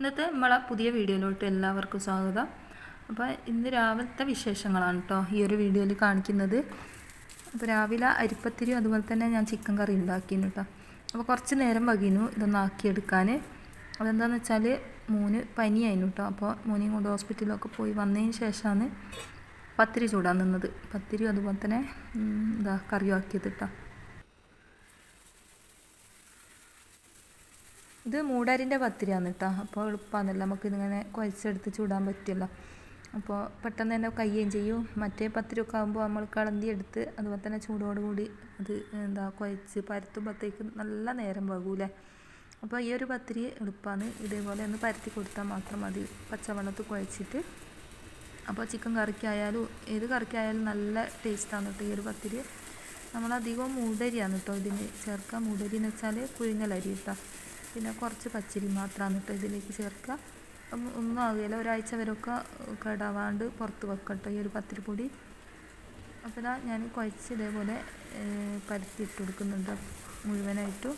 ഇന്നത്തെ നമ്മളെ പുതിയ വീഡിയോയിലോട്ട് എല്ലാവർക്കും സ്വാഗതം. അപ്പോൾ ഇന്ന് രാവിലത്തെ വിശേഷങ്ങളാണ് കേട്ടോ ഈ ഒരു വീഡിയോയിൽ കാണിക്കുന്നത്. അപ്പോൾ രാവിലെ അരിപ്പത്തിരി അതുപോലെ തന്നെ ഞാൻ ചിക്കൻ കറി ഉണ്ടാക്കിയിരുന്നു കേട്ടോ അപ്പോൾ കുറച്ച് നേരം വകീനു ഇതൊന്ന് ആക്കിയെടുക്കാൻ അതെന്താണെന്ന് വെച്ചാൽ മൂന്ന് പനിയായിരുന്നു കേട്ടോ അപ്പോൾ മൂന്നെയും കൊണ്ട് ഹോസ്പിറ്റലിലൊക്കെ പോയി വന്നതിന് ശേഷമാണ് പത്തിരി ചൂടാൻ നിന്നത്. പത്തിരി അതുപോലെ തന്നെ എന്താ കറിയും ആക്കിയത് കേട്ടോ ഇത് മൂടാരിന്റെ പത്തിരിയാണ് കേട്ടോ അപ്പോൾ എളുപ്പമാണല്ലോ നമുക്ക് ഇതിങ്ങനെ കുഴച്ചെടുത്ത് ചൂടാൻ പറ്റുമല്ലോ. അപ്പോൾ പെട്ടെന്ന് തന്നെ കയ്യേം ചെയ്യും. മറ്റേ പത്തിരിയൊക്കെ ആകുമ്പോൾ നമ്മൾ കളന്തി എടുത്ത് അതുപോലെ തന്നെ ചൂടോടുകൂടി അത് എന്താ കുഴച്ച് പരത്തുമ്പോഴത്തേക്ക് നല്ല നേരം പോകൂലേ അപ്പോൾ ഈ ഒരു പത്തിരി എളുപ്പമാണ് ഇതേപോലെ ഒന്ന് പരത്തി കൊടുത്താൽ മാത്രം മതി. പച്ചവെള്ളത്തിൽ കുഴച്ചിട്ട്. അപ്പോൾ ചിക്കൻ കറിക്കായാലും ഏത് കറിക്കായാലും നല്ല ടേസ്റ്റാണ് കേട്ടോ ഈ ഒരു പത്തിരി. നമ്മളധികം മൂടരിയാണ് കേട്ടോ ഇതിന് ചേർക്കുക. മൂടരി എന്ന് വെച്ചാൽ പുഴുങ്ങലരി കേട്ടോ പിന്നെ കുറച്ച് പച്ചരി മാത്രമാണ് കേട്ടോ ഇതിലേക്ക് ചേർക്കുക. ഒന്നും ആവുകയില്ല ഒരാഴ്ച വരെയൊക്കെ കേടാവാണ്ട് പുറത്ത് വെക്കട്ടോ ഈ ഒരു പത്തിരിപ്പൊടി. അപ്പോൾ ഞാൻ കുഴച്ച് ഇതേപോലെ പരത്തി ഇട്ട് കൊടുക്കുന്നുണ്ട് മുഴുവനായിട്ടും.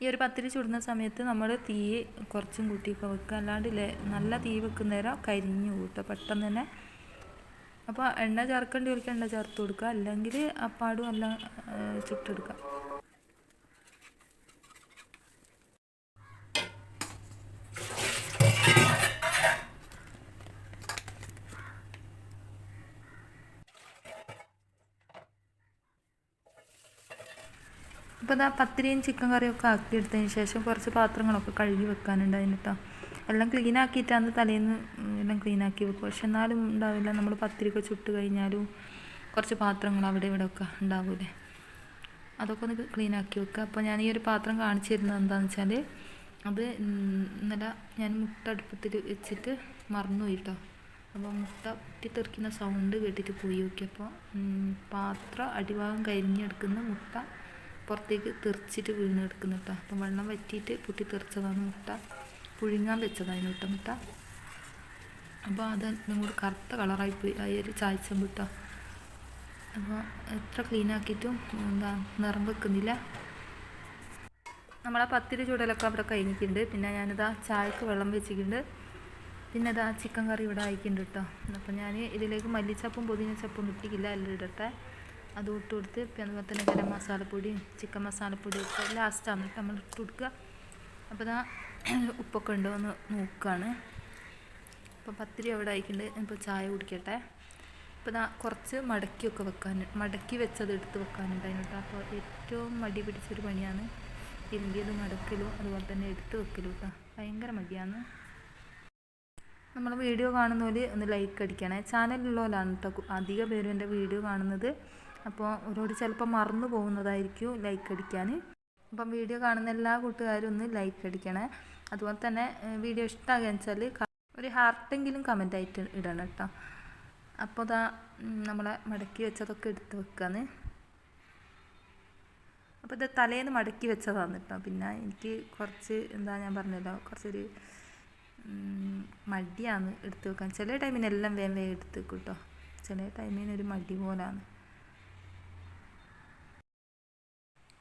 ഈ ഒരു പത്തിരി ചുടുന്ന സമയത്ത് നമ്മൾ തീ കുറച്ചും കൂട്ടിയൊക്കെ വെക്കുക. അല്ലാണ്ട് നല്ല തീ വെക്കുന്നേരം കരിഞ്ഞു കൂട്ടുക. പെട്ടെന്ന് തന്നെ. അപ്പോൾ എണ്ണ ചേർക്കേണ്ടി ചേർക്കേണ്ടവർക്ക് എണ്ണ ചേർത്ത് കൊടുക്കുക. അല്ലെങ്കിൽ അപ്പാടും എല്ലാം ചുട്ടെടുക്കുക. അപ്പോൾ ഇതാ പത്തിരിയും ചിക്കൻ കറിയും ഒക്കെ ആക്കിയെടുത്തതിന് ശേഷം കുറച്ച് പാത്രങ്ങളൊക്കെ കഴുകി വെക്കാനുണ്ടായിരുന്നു കേട്ടോ എല്ലാം ക്ലീൻ ആക്കിയിട്ടാണ് തലേന്ന് എല്ലാം ക്ലീൻ ആക്കി വെക്കും. പക്ഷെ എന്നാലും ഉണ്ടാവില്ല. നമ്മൾ പത്തിരിയൊക്കെ ചുട്ട് കഴിഞ്ഞാലും കുറച്ച് പാത്രങ്ങൾ അവിടെ ഇവിടെ ഒക്കെ ഉണ്ടാവില്ലേ അതൊക്കെ ഒന്ന് ക്ലീൻ ആക്കി വെക്കുക. അപ്പോൾ ഞാൻ ഈ ഒരു പാത്രം കാണിച്ചു തരുന്നത് എന്താണെന്ന് വെച്ചാൽ അത് ഇന്നലെ ഞാൻ മുട്ട അടുപ്പത്തിൽ വെച്ചിട്ട് മറന്നുപോയി കേട്ടോ അപ്പോൾ മുട്ട പൊട്ടിത്തെറിക്കുന്ന സൗണ്ട് കേട്ടിട്ട് പോയി നോക്കിയപ്പോൾ പാത്രം അടിഭാഗം കരിഞ്ഞെടുക്കുന്ന മുട്ട പുറത്തേക്ക് തെറിച്ചിട്ട് വീണ് എടുക്കുന്ന കേട്ടോ അപ്പം വെള്ളം വറ്റിയിട്ട് പൊട്ടിത്തെറിച്ചതാണ് മുട്ട. പുഴുങ്ങാൻ വെച്ചതായിരുന്നു കേട്ടോ മുട്ട. അപ്പോൾ അത് കൂടി കറുത്ത കളറായിപ്പോയി ആ ഒരു ചായച്ചം കേട്ടോ അപ്പോൾ എത്ര ക്ലീൻ ആക്കിയിട്ടും എന്താ നിറം വെക്കുന്നില്ല. നമ്മളാ പത്തിരി ചൂടലൊക്കെ അവിടെ കഴിഞ്ഞിട്ടുണ്ട്. പിന്നെ ഞാനിതാ ചായക്ക് വെള്ളം വെച്ചിട്ടുണ്ട്. പിന്നെ ഇതാ ചിക്കൻ കറി ഇവിടെ ആയിക്കുന്നുണ്ട് കേട്ടോ അപ്പം ഞാൻ ഇതിലേക്ക് മല്ലിച്ചപ്പും പുതിനച്ചപ്പും ഇട്ടിക്കില്ല എല്ലാം ഇടട്ടെ. അത് ഇട്ട് കൊടുത്ത് പിന്നെ അതുപോലെ തന്നെ ഗരം മസാലപ്പൊടിയും ചിക്കൻ മസാലപ്പൊടിയും ഒക്കെ ലാസ്റ്റാണ് നമ്മൾ ഇട്ട് കൊടുക്കുക. അപ്പോൾ ഇതാ ഉപ്പൊക്കെ ഉണ്ടോ എന്ന് നോക്കുകയാണ്. അപ്പോൾ പത്തിരി അവിടെ ആയിക്കുന്നുണ്ട് ഇപ്പോൾ ചായ കുടിക്കട്ടെ. അപ്പോൾ ഇതാ കുറച്ച് മടക്കിയൊക്കെ വെക്കാൻ മടക്കി വെച്ചത് എടുത്ത് വെക്കാനുണ്ടായിരുന്നു കേട്ടോ. അപ്പോൾ ഏറ്റവും മടി പിടിച്ചൊരു പണിയാണ് തിരുമ്പിയത് മടക്കലും അതുപോലെ തന്നെ എടുത്ത് വെക്കലും കേട്ടോ. ഭയങ്കര മടിയാണ്. നമ്മൾ വീഡിയോ കാണുന്നവർ ഒന്ന് ലൈക്ക് അടിക്കണേ. ചാനലിലുള്ളവരാണ് കേട്ടോ അധിക പേരും എന്റെ വീഡിയോ കാണുന്നത്. അപ്പോൾ ഒരുപാട് ചിലപ്പോൾ മറന്നു പോകുന്നതായിരിക്കും ലൈക്ക് അടിക്കാൻ. അപ്പം വീഡിയോ കാണുന്ന എല്ലാ കൂട്ടുകാരും ഒന്ന് ലൈക്ക് അടിക്കണേ. അതുപോലെ തന്നെ വീഡിയോ ഇഷ്ടമാകുകയെന്ന് വെച്ചാൽ ഒരു ഹാർട്ടെങ്കിലും കമന്റ് ആയിട്ട് ഇടണം കേട്ടോ. അപ്പോൾ ഇതാ നമ്മളെ മടക്കി വെച്ചതൊക്കെ എടുത്ത് വെക്കാന്ന്. അപ്പോൾ ഇത് തലേന്ന് മടക്കി വെച്ചതാണ് കേട്ടോ. പിന്നെ എനിക്ക് കുറച്ച് എന്താ ഞാൻ പറഞ്ഞല്ലോ കുറച്ചൊരു മടിയാണ് എടുത്ത് വെക്കാൻ. ചില ടൈമിനെല്ലാം വേഗം വേഗം എടുത്ത് വെക്കും കേട്ടോ. ചില ടൈമിനൊരു മടി പോലാണ്.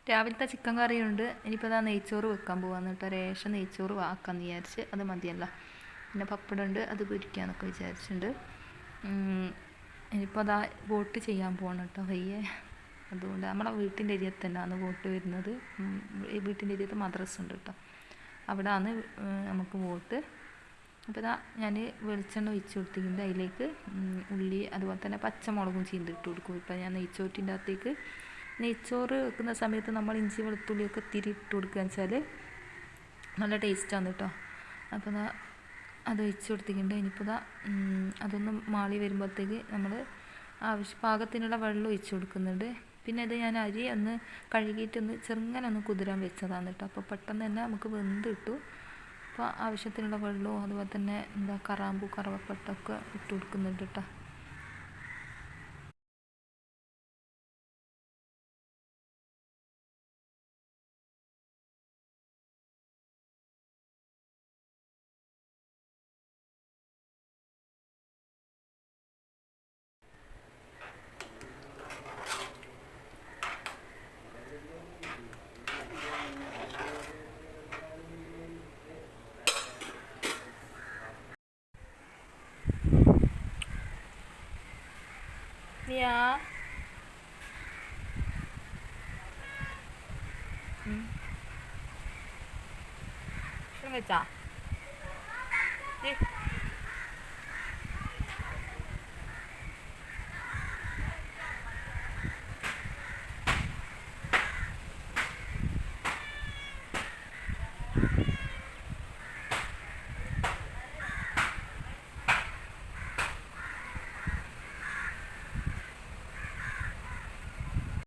രാവിലത്തെ ചിക്കൻ കറിയുണ്ട്. ഇനിയിപ്പോൾ ഇതാ നെയ്ച്ചോറ് വെക്കാൻ പോകാന്ന് കേട്ടോ. രേഷൻ നെയ്ച്ചോറ് വാക്കാന്ന് വിചാരിച്ച് അത് മതിയല്ല. പിന്നെ പപ്പടമുണ്ട്. അത് പൊരിക്കാന്നൊക്കെ വിചാരിച്ചിട്ടുണ്ട്. ഇനിയിപ്പോൾ അതാ വോട്ട് ചെയ്യാൻ പോകണം കേട്ടോ വയ്യേ. അതുകൊണ്ട് നമ്മളെ വീട്ടിന്റെ ഏരിയയിൽ തന്നെയാണ് വോട്ട് വരുന്നത്. ഈ വീട്ടിന്റെ ഏരിയത്ത് മദ്രസ് ഉണ്ട് കേട്ടോ. അവിടെ ആണ് നമുക്ക് വോട്ട്. അപ്പോൾ ഇതാ ഞാൻ വെളിച്ചെണ്ണ ഒഴിച്ച് കൊടുത്തിട്ടുണ്ട് അതിലേക്ക്. ഉള്ളി അതുപോലെ തന്നെ പച്ചമുളകും ചീന്തിട്ട് കൊടുക്കും. ഇപ്പോൾ ഞാൻ നെയ്ച്ചോറ്റിന്റെ അകത്തേക്ക് നെയ്ച്ചോറ് വെക്കുന്ന സമയത്ത് നമ്മൾ ഇഞ്ചി വെളുത്തുള്ളിയൊക്കെ തിരി ഇട്ട് കൊടുക്കുകയെന്ന് വെച്ചാൽ നല്ല ടേസ്റ്റാണ് കേട്ടോ അപ്പോൾ ദാ അത് ഒഴിച്ച് കൊടുത്തിട്ടുണ്ട്. ഇനിയിപ്പോൾ ദാ അതൊന്ന് മാളി വരുമ്പോഴത്തേക്ക് നമ്മൾ ആവശ്യ പാകത്തിനുള്ള വെള്ളം ഒഴിച്ച് കൊടുക്കുന്നുണ്ട്. പിന്നെ ഇത് ഞാൻ അരി ഒന്ന് കഴുകിയിട്ടൊന്ന് ചെറുങ്ങനെ ഒന്ന് കുതിരാൻ വെച്ചതാണ് കേട്ടോ അപ്പോൾ പെട്ടെന്ന് തന്നെ നമുക്ക് വെന്ത് കിട്ടും. അപ്പോൾ ആവശ്യത്തിനുള്ള വെള്ളവും അതുപോലെ തന്നെ എന്താ കറാമ്പൂ കറവപ്പട്ടൊക്കെ ഇട്ട് കൊടുക്കുന്നുണ്ട് കേട്ടോ 미야. 응. 출발자. 예.